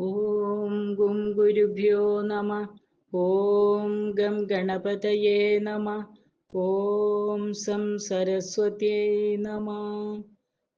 ഓം ഗും ഗുരുഭ്യോ നമ ഓം ഗം ഗണപതയേ നമ ഓം സം സരസ്വത്യേ നമ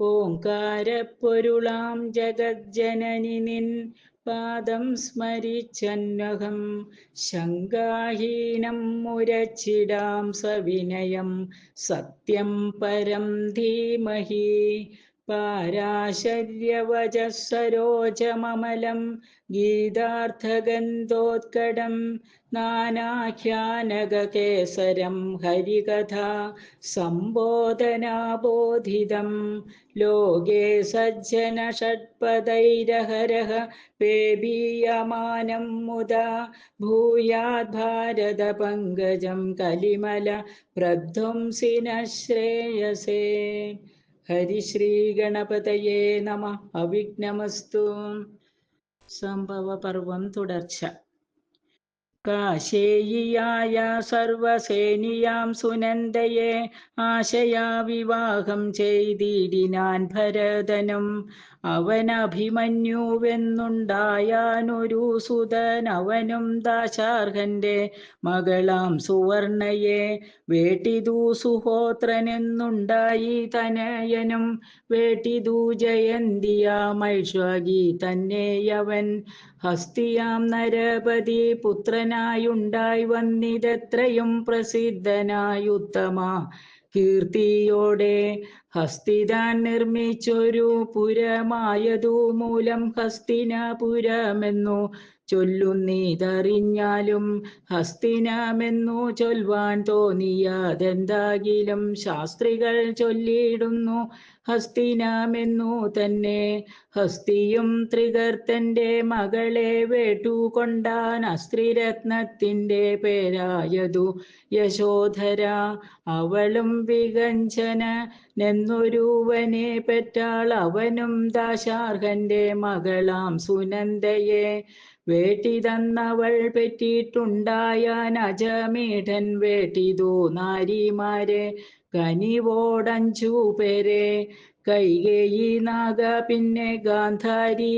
ഓംകാരപ്പൊരുളാം ജഗജ്ജനനി നിൻ പാദം സ്മരിച്ചന്വഹം ശങ്കാഹീനം മുരച്ചിടാം സവിനയം സത്യം പരം ധീമഹി पाराशल्यवचः सरोजममलं गीतार्थगन्धोत्कडं नानाख्यानगकेसरं हरिकथा संबोधनाबोधित लोके सज्जन सज्जनषट्पदैरहरः पेबीयम मुदा भूयाद्भारतपङ्कजं कलिमल प्रध्वंसी न श्रेयसे പ്രധ്വംസിന ശ്രേയസേ ഗണപതയേ നമ. അവിഘ്നമസ്തു. സംഭവപർവം തുടർച്ച. കാശേയിയായ സർവസേനിയാം സുനന്ദയെ ആശയാ വിവാഹം ചെയ്തിടിനാൻ ഭരതനും അവനഭിമന്യുവെന്നുണ്ടായാനൊരു സുതൻ അവനും ദാശാർഹന്റെ മകളാം സുവർണയെ വേട്ടിതു സുഹോത്രനെന്നുണ്ടായി തനയനും വേട്ടിതു ജയന്തിയാമൈഷ്വകി തന്നെയവൻ ഹസ്തിയാം നരപതി പുത്രനായുണ്ടായി വന്നിതത്രയും പ്രസിദ്ധനായുത്തമ. കീർത്തിയോടെ ഹസ്തിതാൻ നിർമ്മിച്ചൊരു പുരമായതു മൂലം ഹസ്തിനപുരമെന്നു ചൊല്ലുന്നീതറിഞ്ഞാലും ഹസ്തിനാമെന്നു ചൊൽവാൻ തോന്നിയാതെന്താകിലും ശാസ്ത്രികൾ ചൊല്ലിയിടുന്നു ഹസ്തിനാമെന്നു തന്നെ. ഹസ്തിയും ത്രികർത്തന്റെ മകളെ വേട്ടുകൊണ്ടാൻ അസ്ത്രിരത്നത്തിന്റെ പേരായതു യശോധര. അവളും വികഞ്ചന നെന്നൊരുവനെ പെറ്റാൾ അവനും ദാശാർഹന്റെ മകളാം സുനന്ദയെ. വേട്ടി തന്നവൾ പെറ്റിട്ടുണ്ടായ അജമീഠൻ വേട്ടിതു നാരിമാരെ കനിവോടഞ്ചു പേരെ. കൈകേയി നാഗ പിന്നെ ഗാന്ധാരി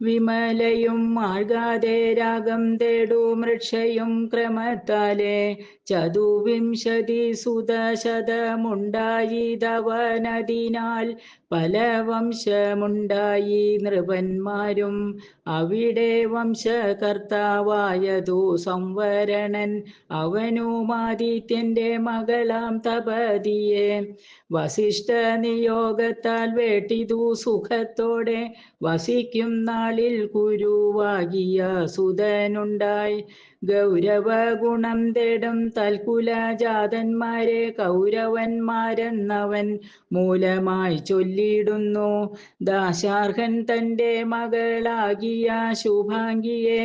വിമലയും മാർഗാതെ രാഗം തേടു മൃക്ഷയും ക്രമത്താലെ. ചതുവിംശതി സുതശതമുണ്ടായിതവനതിനാൽ പല വംശമുണ്ടായി നൃപന്മാരും അവിടെ വംശകർത്താവായതു സംവരണൻ. അവനുമാദിത്യന്റെ മകളാം തപതിയെ വസിഷ്ഠ നിയോഗത്താൽ വേട്ടിതു സുഖത്തോടെ വസിക്കും നാളിൽ കുരുവാകിയ സുതനുണ്ടായി ഗൗരവ ഗുണം തേടും തൽക്കുല ജാതന്മാരെ കൗരവന്മാരെന്നവൻ മൂലമായി ചൊല്ലിയിടുന്നു. ദാശാർഹൻ തന്റെ മകളാകിയ ശുഭാംഗിയെ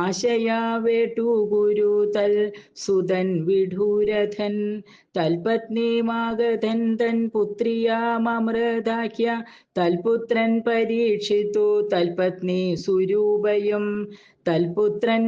ആശയാവേട്ടു ഗുരു തൽ സുതൻ വിഡൂരഥൻ തൽപത്നി മാഗധൻ തൻ പുത്രിയാമൃതാഖ്യ തൽപുത്രൻ പരീക്ഷിത്തു തൽപത്നി സുരൂപയും. തൽപുത്രൻ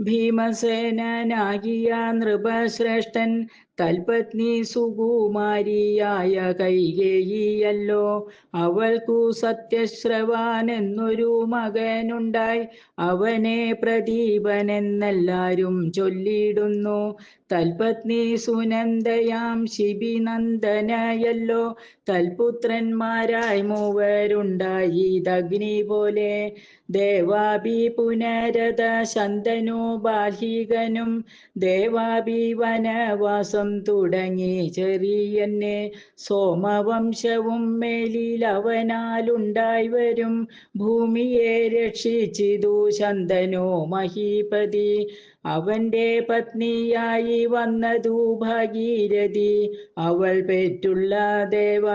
ഭീമസേനാകിയ നൃപശ്രേഷ്ഠൻ തൽപത്നി സുകുമാരിയായ കൈകേയിയല്ലോ. അവൾക്കു സത്യശ്രവാൻ എന്നൊരു മകനുണ്ടായി. അവനെ പ്രദീപനെന്നെല്ലാരും ചൊല്ലിയിടുന്നു. തൽപത്നി സുനന്ദയാം ശിബിനന്ദനയല്ലോ. തൽപുത്രന്മാരായി മൂവരുണ്ടായി ദഗ്നി പോലെ. ദേവാഭി പുനരത ശന്തനു ബാഹികനും ദേവാഭി വനവാസം തുടങ്ങി ചെറിയന്നെ. സോമവംശവും മേലിൽ അവനാലുണ്ടായി വരും. ഭൂമിയെ രക്ഷിച്ചിതു ശന്തനു മഹീപതി. അവന്റെ പത്നിയായി വന്നതു ഭാഗീരഥി അവൾ പെറ്റുള്ള ദേവ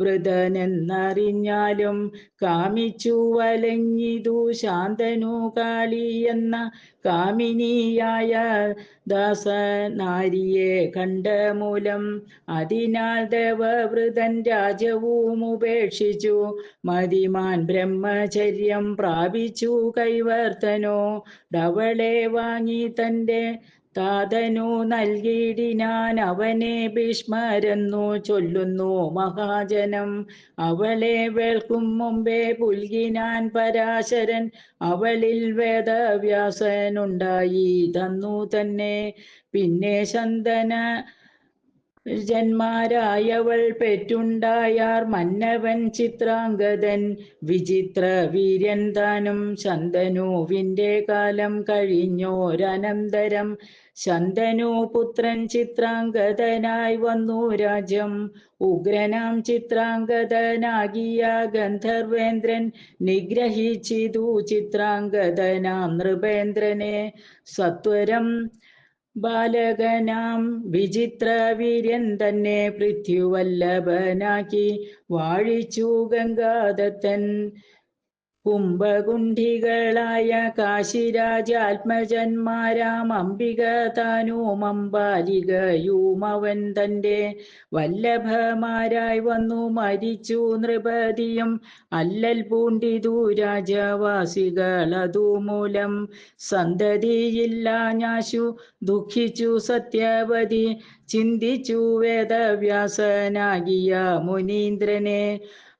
വൃതനെന്നറിഞ്ഞാലും കാമിച്ചു വലങ്ങിതു ശാന്തനു കാളി എന്ന കാമിനിയായ ദാസനാരിയെ കണ്ട മൂലം അതിനാൽ ദേവവൃതൻ രാജവും ഉപേക്ഷിച്ചു. മതിമാൻ ബ്രഹ്മചര്യം പ്രാപിച്ചു കൈവർത്തനോ. ഡവളെ വാങ്ങി തന്റെ താതനു നൽകിയിടിനാൻ അവനെ ഭീഷ്മരെന്നു ചൊല്ലുന്നു മഹാജനം. അവളെ വേൾക്കും മുമ്പേ പുൽകിനാൻ പരാശരൻ. അവളിൽ വേദവ്യാസനുണ്ടായി തന്നു തന്നെ. പിന്നെ ശന്തന ജന്മാരായവൾ പെറ്റുണ്ടായാർ മന്നവൻ ചിത്രാംഗതൻ. വിചിത്ര വീര്യൻ താനും ശന്തനുവിന്റെ കാലം കഴിഞ്ഞോരനന്തരം. ശന്തനു പുത്രൻ ചിത്രാംഗതനായി വന്നു രാജ്യം. ഉഗ്രനാം ചിത്രാംഗതനാകിയ ഗന്ധർവേന്ദ്രൻ നിഗ്രഹിച്ചിതു ചിത്രാംഗതനാം നൃപേന്ദ്രനെ. സത്വരം ബാലകനാം വിചിത്ര വീര്യൻ തന്നെ പൃഥ്വിവല്ലഭനാക്കി വാഴിച്ചു ഗംഗാദത്തൻ. കുംഭകുണ്ഠികളായ കാശിരാജാത്മജന്മാരാം അംബിക താനും തന്റെ വല്ലഭമാരായി വന്നു. മരിച്ചു നൃപതിയും അല്ലൽ പൂണ്ടിതു രാജവാസികൾ. അതുമൂലം സന്തതിയില്ല ഞാശു. ദുഃഖിച്ചു സത്യവതി. ചിന്തിച്ചു വേദവ്യാസനാകിയ മുനീന്ദ്രനെ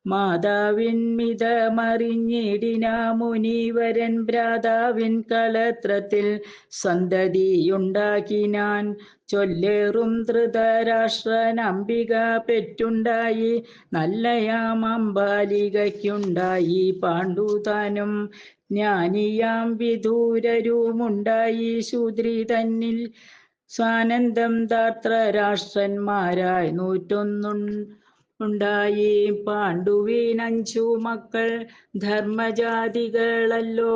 മാതാവിൻമിതമറിഞ്ഞിടിന മുനീവരൻ ഭ്രാതാവിൻ കലത്രത്തിൽ സന്തതിയുണ്ടാക്കിനാൻ ചൊല്ലേറും ധൃതരാഷ്ട്രനംബിക പെറ്റുണ്ടായി നല്ലയാം അമ്പാലികയ്ക്കുണ്ടായി പാണ്ഡുതാനും ജ്ഞാനിയാം വിദൂരരുമുണ്ടായി ശൂദ്രി തന്നിൽ സ്വാനന്ദം ദാത്ര രാഷ്ട്രന്മാരായി നൂറ്റൊന്നു ഉണ്ടായി. പാണ്ഡുവിനഞ്ചു മക്കൾ ധർമ്മജാതികളല്ലോ.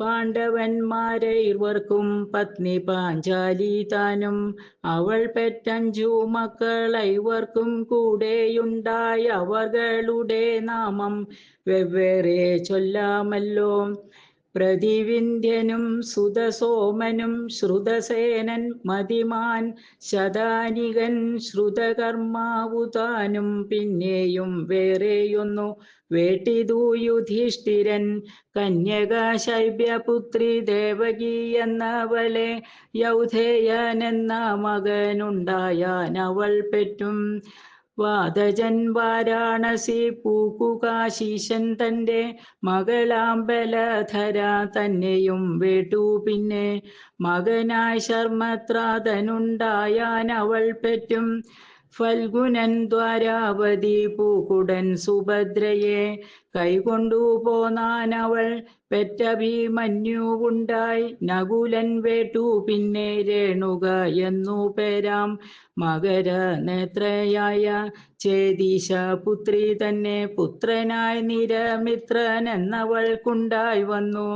പാണ്ഡവന്മാരെ ഇവർക്കും പത്നി പാഞ്ചാലി താനും. അവൾ പെറ്റഞ്ചു മക്കൾ ഇവർക്കും കൂടെയുണ്ടായി. അവകളുടെ നാമം വെവ്വേറെ ചൊല്ലാമല്ലോ. പ്രതിവിന്ധ്യനും സുതസോമനും ശ്രുതസേനൻ മതിമാൻ ശതാനികൻ ശ്രുതകർമാവുതാനും പിന്നെയും വേറെയൊന്നു വേട്ടിതു യുധിഷ്ഠിരൻ കന്യക ശൈബ്യപുത്രി ദേവകി എന്നവളെ യൗധേയനെന്ന മകനുണ്ടായാൻ അവൾ പെറ്റും വാതജൻ വാരാണസി പൂക്കുകാശീശൻ തന്റെ മകളാമ്പലധര തന്നെയും വേട്ടു പിന്നെ. മകനായി ശർമ്മത്രാതനുണ്ടായാൻ അവൾ പെറ്റും. ഫൽഗുനൻ ദ്വാരാവതി പൂക്കുടൻ സുഭദ്രയെ കൈകൊണ്ടു പോന്നാനവൾ പെറ്റഭിമന്യുവുണ്ടായി. നകുലൻ വേട്ടു പിന്നെ രേണുക എന്നു പേരാം. മകര നേത്രയായ ചേതീശ പുത്രി തന്നെ പുത്രനായി നിരമിത്രൻ എന്നവൾക്കുണ്ടായി വന്നു.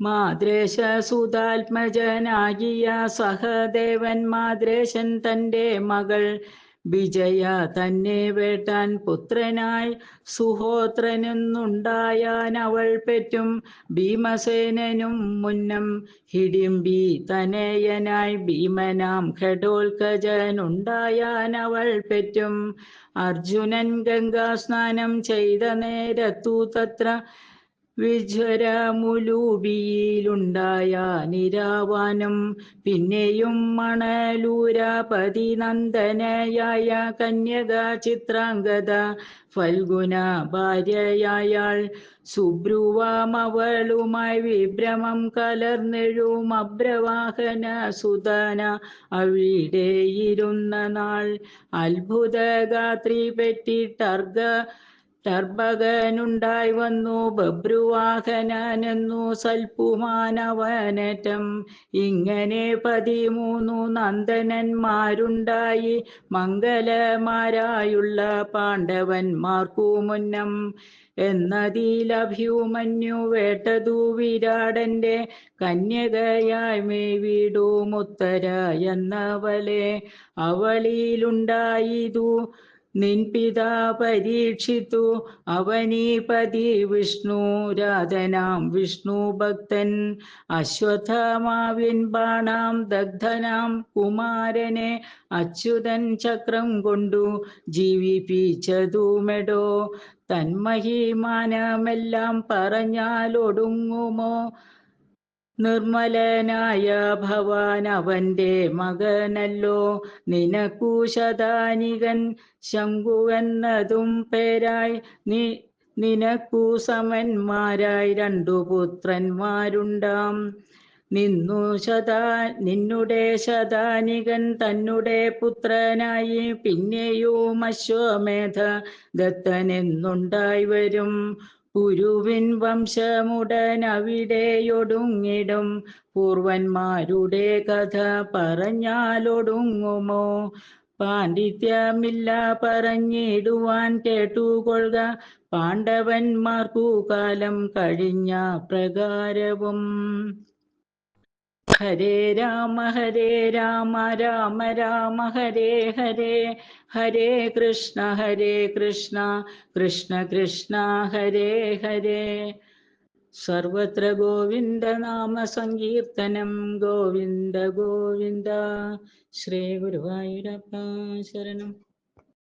മാദ്രേശ സുതാത്മജനാകിയ സഹദേവൻ മാദ്രേശൻ തന്റെ മകൾ വിജയ തന്നെ വേട്ടാൻ പുത്രനായി സുഹോത്രനെന്നുണ്ടായാൻ അവൾ പെറ്റും ഭീമസേനനും മുന്നം ഹിഡിംബി തനയനായി ഭീമനാം ഘടോൽക്കജനുണ്ടായാൻ അവൾ പെറ്റും അർജുനൻ ഗംഗാസ്നാനം ചെയ്ത നേരത്തു തത്ര വിജ്വരമുലൂബിയിലുണ്ടായ നിരാവാനം പിന്നെയും മണലൂരാപതി നന്ദനയായ കന്യക ചിത്രാംഗത ഫൽഗുന ഭാര്യയായാൾ. സുബ്രുവാമവളുമായി വിഭ്രമം കലർന്നെഴും അബ്രവാഹന സുതന അവിടെയിരുന്ന നാൾ. അത്ഭുതഗാത്രി പെറ്റിട്ടർഗ ടർബകനുണ്ടായി വന്നു ബബ്രുവാഹനെന്നു സൽപുമാനവനറ്റം. ഇങ്ങനെ പതിമൂന്നു നന്ദനന്മാരുണ്ടായി. മംഗലമാരായുള്ള പാണ്ഡവന്മാർക്കു മുന്നം. എന്നതിലഭ്യുമന്യു വേട്ടതു വിരാടന്റെ കന്യകയായി മേവിടുമുത്തര എന്നവളെ അവളിലുണ്ടായിതു. നിൻ പിതാ പരീക്ഷിത്തു അവനീപതി വിഷ്ണു രാധനാം വിഷ്ണു ഭക്തൻ. അശ്വത്ഥമാവിൻ ബാണാം ദഗ്ധനാം കുമാരനെ അച്യുതൻ ചക്രം കൊണ്ടു ജീവിപ്പിച്ചതുമെടോ തന്മഹിമാനമെല്ലാം പറഞ്ഞാലൊടുങ്ങുമോ നിർമ്മലനായ ഭവാൻ അവന്റെ മകനല്ലോ. നിനക്കു ശതാനികൻ ശംഖുവെന്നതും പേരായി. നീ നിനക്കു സമന്മാരായി രണ്ടു പുത്രന്മാരുണ്ടാം. നിന്നു ശതാ നിന്നുടെ ശതാനികൻ തന്നെ പുത്രനായി. പിന്നെയും അശ്വമേധ ദത്തനെന്നുണ്ടായി വരും. കുരുവിൻ വംശമുടൻ അവിടെയൊടുങ്ങിടും. പൂർവന്മാരുടെ കഥ പറഞ്ഞാലൊടുങ്ങുമോ? പാണ്ഡിത്യമില്ല പറഞ്ഞിടുവാൻ കേട്ടുകൊള്ളുക. പാണ്ഡവന്മാർക്കു കാലം കഴിഞ്ഞ പ്രകാരവും ഹരേ രാമ ഹരേ രാമ രാമ രാമ ഹരേ ഹരേ. ഹരേ കൃഷ്ണ ഹരേ കൃഷ്ണ കൃഷ്ണ കൃഷ്ണ ഹരേ ഹരേ. സർവത്ര ഗോവിന്ദ നാമ സങ്കീർത്തനം ഗോവിന്ദ ഗോവിന്ദ. ശ്രീ ഗുരുവായൂരപ്പ ശരണം.